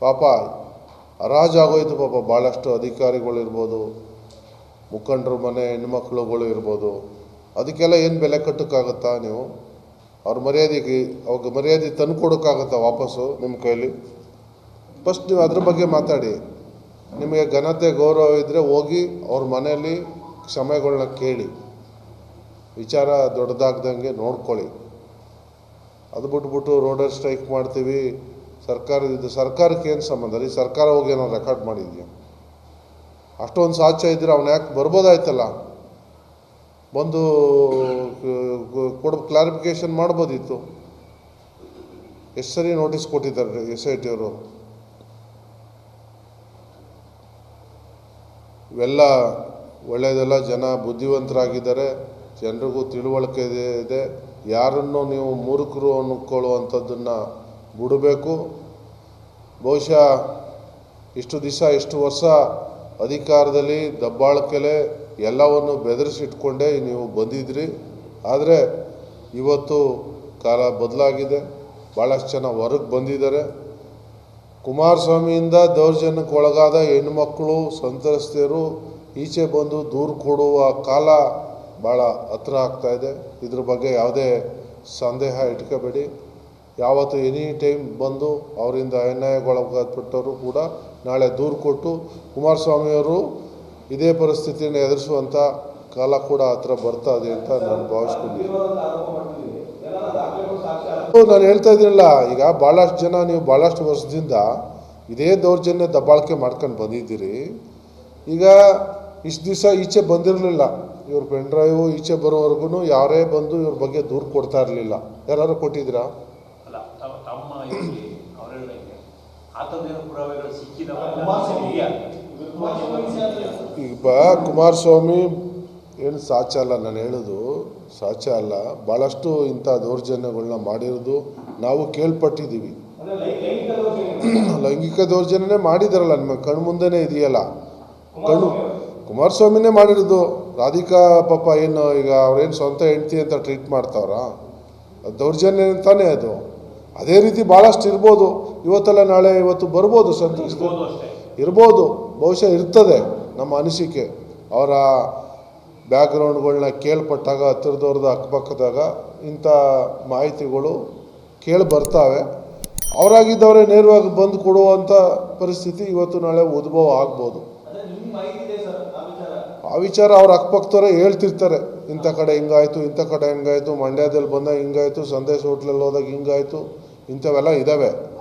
ಪಾಪ ಹರಾಜಾಗೋಯ್ತು ಪಾಪ. ಭಾಳಷ್ಟು ಅಧಿಕಾರಿಗಳಿರ್ಬೋದು ಮುಖಂಡರು ಮನೆ, ಹೆಣ್ಮಕ್ಳುಗಳು ಇರ್ಬೋದು. ಅದಕ್ಕೆಲ್ಲ ಏನು ಬೆಲೆ ಕಟ್ಟೋಕ್ಕಾಗತ್ತಾ ನೀವು? ಅವ್ರ ಮರ್ಯಾದೆಗೆ, ಅವ್ರಿಗೆ ಮರ್ಯಾದೆ ತಂದು ಕೊಡೋಕ್ಕಾಗತ್ತಾ ವಾಪಸ್ಸು ನಿಮ್ಮ ಕೈಲಿ? ಫಸ್ಟ್ ನೀವು ಅದ್ರ ಬಗ್ಗೆ ಮಾತಾಡಿ. ನಿಮಗೆ ಘನತೆ, ಗೌರವ ಇದ್ದರೆ ಹೋಗಿ ಅವ್ರ ಮನೆಯಲ್ಲಿ ಕ್ಷಮೆಗಳನ್ನ ಕೇಳಿ. ವಿಚಾರ ದೊಡ್ಡದಾಗ್ದಂಗೆ ನೋಡ್ಕೊಳ್ಳಿ. ಅದು ಬಿಟ್ಬಿಟ್ಟು ರೋಡಲ್ಲಿ ಸ್ಟ್ರೈಕ್ ಮಾಡ್ತೀವಿ ಸರ್ಕಾರದಿಂದ ಸರ್ಕಾರಕ್ಕೆ ಏನು ಸಂಬಂಧ? ರೀ ಸರ್ಕಾರ ಹೋಗಿ ಏನೋ ರೆಕಾರ್ಡ್ ಮಾಡಿದ್ಯಾ? ಅಷ್ಟೊಂದು ಸಾಧ್ಯ ಇದ್ದರೆ ಅವನು ಯಾಕೆ ಬರ್ಬೋದಾಯ್ತಲ್ಲ? ಬಂದು ಕೊಡ ಕ್ಲಾರಿಫಿಕೇಶನ್ ಮಾಡ್ಬೋದಿತ್ತು. ಎಷ್ಟು ಸರಿ ನೋಟಿಸ್ ಕೊಟ್ಟಿದ್ದಾರೆ ಎಸ್ ಐ ಟಿ ಅವರು? ಇವೆಲ್ಲ ಒಳ್ಳೆಯದೆಲ್ಲ ಜನ ಬುದ್ಧಿವಂತರಾಗಿದ್ದಾರೆ, ಜನರಿಗೂ ತಿಳುವಳಿಕೆ ಇದೆ ಇದೆ ಯಾರನ್ನು ನೀವು ಮೂರ್ಖರು ಅನ್ಕೊಳ್ಳುವಂಥದ್ದನ್ನು ಬಿಡಬೇಕು. ಬಹುಶಃ ಇಷ್ಟು ದಿವಸ, ಇಷ್ಟು ವರ್ಷ ಅಧಿಕಾರದಲ್ಲಿ ದಬ್ಬಾಳಕೆಲೆ ಎಲ್ಲವನ್ನು ಬೆದರಿಸಿಟ್ಕೊಂಡೇ ನೀವು ಬಂದಿದ್ರಿ. ಆದರೆ ಇವತ್ತು ಕಾಲ ಬದಲಾಗಿದೆ. ಭಾಳಷ್ಟು ಜನ ಹೊರಗೆ ಬಂದಿದ್ದಾರೆ. ಕುಮಾರಸ್ವಾಮಿಯಿಂದ ದೌರ್ಜನ್ಯಕ್ಕೆ ಒಳಗಾದ ಹೆಣ್ಣುಮಕ್ಕಳು ಸಂತ್ರಸ್ತೆಯರು ಈಚೆ ಬಂದು ದೂರು ಕೊಡುವ ಕಾಲ ಭಾಳ ಹತ್ರ ಆಗ್ತಾ ಇದೆ. ಇದ್ರ ಬಗ್ಗೆ ಯಾವುದೇ ಸಂದೇಹ ಇಟ್ಕೋಬೇಡಿ. ಯಾವತ್ತು ಎನಿ ಟೈಮ್ ಬಂದು ಅವರಿಂದ ಅನ್ಯಾಯಗೊಳಗಾಗ್ಬಿಟ್ಟವರು ಕೂಡ ನಾಳೆ ದೂರು ಕೊಟ್ಟು ಕುಮಾರಸ್ವಾಮಿಯವರು ಇದೇ ಪರಿಸ್ಥಿತಿಯನ್ನು ಎದುರಿಸುವಂಥ ಕಾಲ ಕೂಡ ಹತ್ರ ಬರ್ತಾ ಇದೆ ಅಂತ ನಾನು ಭಾವಿಸ್ಕೊಂಡಿದ್ದೀನಿ ನಾನು ಹೇಳ್ತಾ ಇದ್ದೀನಲ್ಲ, ಈಗ ಭಾಳಷ್ಟು ಜನ ನೀವು ಭಾಳಷ್ಟು ವರ್ಷದಿಂದ ಇದೇ ದೌರ್ಜನ್ಯ ದಬ್ಬಾಳಿಕೆ ಮಾಡ್ಕೊಂಡು ಬಂದಿದ್ದೀರಿ. ಈಗ ಇಷ್ಟು ದಿವಸ ಈಚೆ ಬಂದಿರಲಿಲ್ಲ. ಇವ್ರ ಪೆನ್ ಡ್ರೈವು ಈಚೆ ಬರೋವರೆಗೂ ಯಾರೇ ಬಂದು ಇವ್ರ ಬಗ್ಗೆ ದೂರು ಕೊಡ್ತಾ ಇರಲಿಲ್ಲ. ಯಾರು ಕೊಟ್ಟಿದ್ದೀರಾ? ಪುರಾವೆಗಳು ಈಗ ಕುಮಾರಸ್ವಾಮಿ, ಏನು ಸಾಚ ಅಲ್ಲ, ನಾನು ಹೇಳೋದು, ಸಾಚ ಅಲ್ಲ. ಭಾಳಷ್ಟು ಇಂಥ ದೌರ್ಜನ್ಯಗಳನ್ನ ಮಾಡಿರೋದು ನಾವು ಕೇಳ್ಪಟ್ಟಿದ್ದೀವಿ. ಲೈಂಗಿಕ ದೌರ್ಜನ್ಯನೇ ಮಾಡಿದಾರಲ್ಲ, ನಿಮ್ಮ ಕಣ್ಣು ಮುಂದೆನೇ ಇದೆಯಲ್ಲ. ಕಣ್ಣು ಕುಮಾರಸ್ವಾಮಿನೇ ಮಾಡಿರೋದು. ರಾಧಿಕಾ ಪಾಪ ಏನು, ಈಗ ಅವ್ರೇನು ಸ್ವಂತ ಹೆಂಡ್ತಿ ಅಂತ ಟ್ರೀಟ್ ಮಾಡ್ತಾವ್ರ? ದೌರ್ಜನ್ಯ ತಾನೇ ಅದು. ಅದೇ ರೀತಿ ಭಾಳಷ್ಟು ಇರ್ಬೋದು. ಇವತ್ತಲ್ಲ ನಾಳೆ ಇವತ್ತು ಬರ್ಬೋದು ಸಂತೋಷ ಇರ್ಬೋದು ಬಹುಶಃ ಇರ್ತದೆ ನಮ್ಮ ಅನಿಸಿಕೆ. ಅವರ ಬ್ಯಾಕ್ಗ್ರೌಂಡ್ಗಳನ್ನ ಕೇಳ್ಪಟ್ಟಾಗ ಹತ್ತಿರದವ್ರದ್ದು ಅಕ್ಕಪಕ್ಕದಾಗ ಇಂಥ ಮಾಹಿತಿಗಳು ಕೇಳಿ ಬರ್ತಾವೆ. ಅವರಾಗಿದ್ದವರೇ ನೇರವಾಗಿ ಬಂದು ಕೊಡುವಂಥ ಪರಿಸ್ಥಿತಿ ಇವತ್ತು ನಾಳೆ ಉದ್ಭವ ಆಗ್ಬೋದು. ಆ ವಿಚಾರ ಅವ್ರ ಅಕ್ಕಪಕ್ಕದವರೇ ಹೇಳ್ತಿರ್ತಾರೆ. ಇಂಥ ಕಡೆ ಹಿಂಗಾಯ್ತು, ಇಂಥ ಕಡೆ ಹಿಂಗಾಯ್ತು, ಮಂಡ್ಯದಲ್ಲಿ ಬಂದಾಗ ಹಿಂಗಾಯಿತು, ಸಂದೇಶ್ ಹೋಟ್ಲಲ್ಲಿ ಹೋದಾಗ ಹಿಂಗಾಯಿತು, ಇಂಥವೆಲ್ಲ ಇದ್ದಾವೆ.